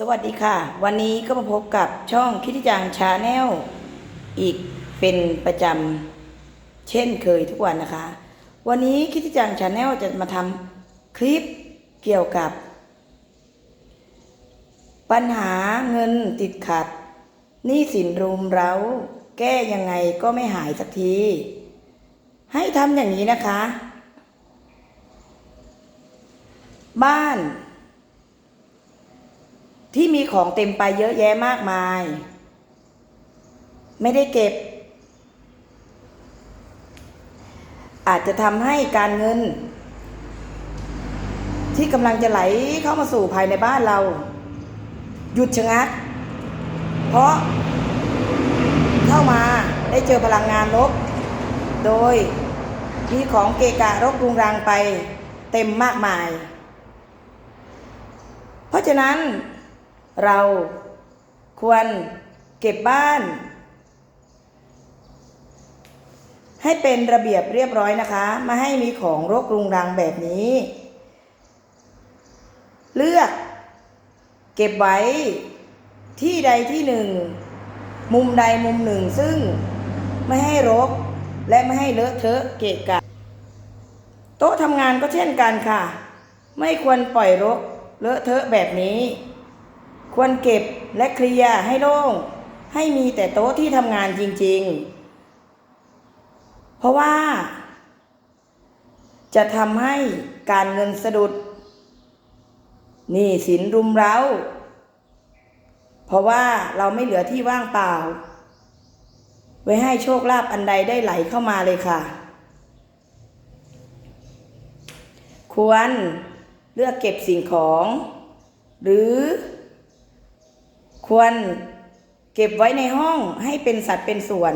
สวัสดีค่ะ วันนี้ก็มาพบกับช่องคิดจังชาแนลอีกเป็นประจำเช่นเคยทุกวันนะคะ วันนี้คิดจังชาแนลจะมาทำคลิปเกี่ยวกับ ปัญหาเงินติดขัดหนี้สินรุมเร้า แก้ยังไงก็ไม่หายสักที ให้ทำอย่างนี้นะคะ บ้าน ที่มีของเต็มไปเยอะแยะมากมาย ไม่ได้เก็บ อาจจะทำให้การเงิน ที่กำลังจะไหลเข้ามาสู่ภายในบ้านเรา หยุดชะงัก เพราะเข้ามาได้เจอพลังงานลบ โดยมีของเกกะรกรุงรังไปเต็มมากมาย เพราะฉะนั้น เราควรเก็บบ้าน ให้เป็นระเบียบเรียบร้อยนะคะไมาให้มีของรกรุงรังแบบนี้ เลือกเก็บไว้ที่ใดที่หนึ่ง มุมใดมุมหนึ่งซึ่งไม่ให้รกและไม่ให้เลอะเทอะเกะกะโต๊ะทำงานก็เช่นกันค่ะ ไม่ควรปล่อยรกเลอะเทอะแบบนี้ ควรเก็บและเคลียร์ให้โล่ง ให้มีแต่โต๊ะที่ทำงานจริง ๆ เพราะว่า จะทำให้การเงินสะดุดหนี้สินรุมเร้า เพราะว่าเราไม่เหลือที่ว่างเปล่า ไว้ให้โชคลาภอันใดได้ไหลเข้ามาเลยค่ะ ควรเลือกเก็บสิ่งของ หรือ ควรเก็บไว้ในห้องให้เป็นสัดเป็นส่วน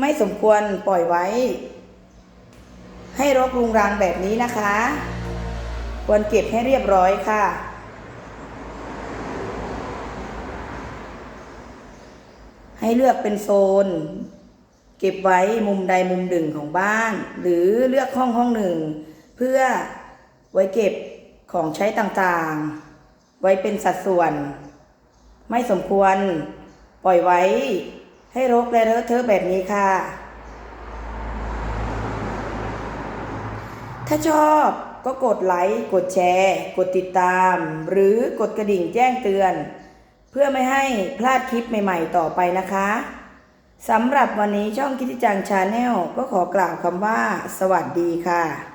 ไม่สมควรปล่อยไว้ ให้รกรุงรังแบบนี้นะคะ ควรเก็บให้เรียบร้อยค่ะให้เลือกเป็นโซน เก็บไว้มุมใดมุมหนึ่งของบ้าน หรือเลือกห้องห้องหนึ่ง เพื่อไว้เก็บของใช้ต่างๆ ไว้เป็นสัดส่วน ไม่สมควร ปล่อยไว้ ให้รกและเลอะเทอะแบบนี้ค่ะ ถ้าชอบก็กดไลค์ กดแชร์ กดติดตาม หรือกดกระดิ่งแจ้งเตือน เพื่อไม่ให้พลาดคลิปใหม่ๆต่อไปนะคะสำหรับวันนี้ช่องคิดจังชาแนลก็ขอกล่าวคำว่า สวัสดีค่ะ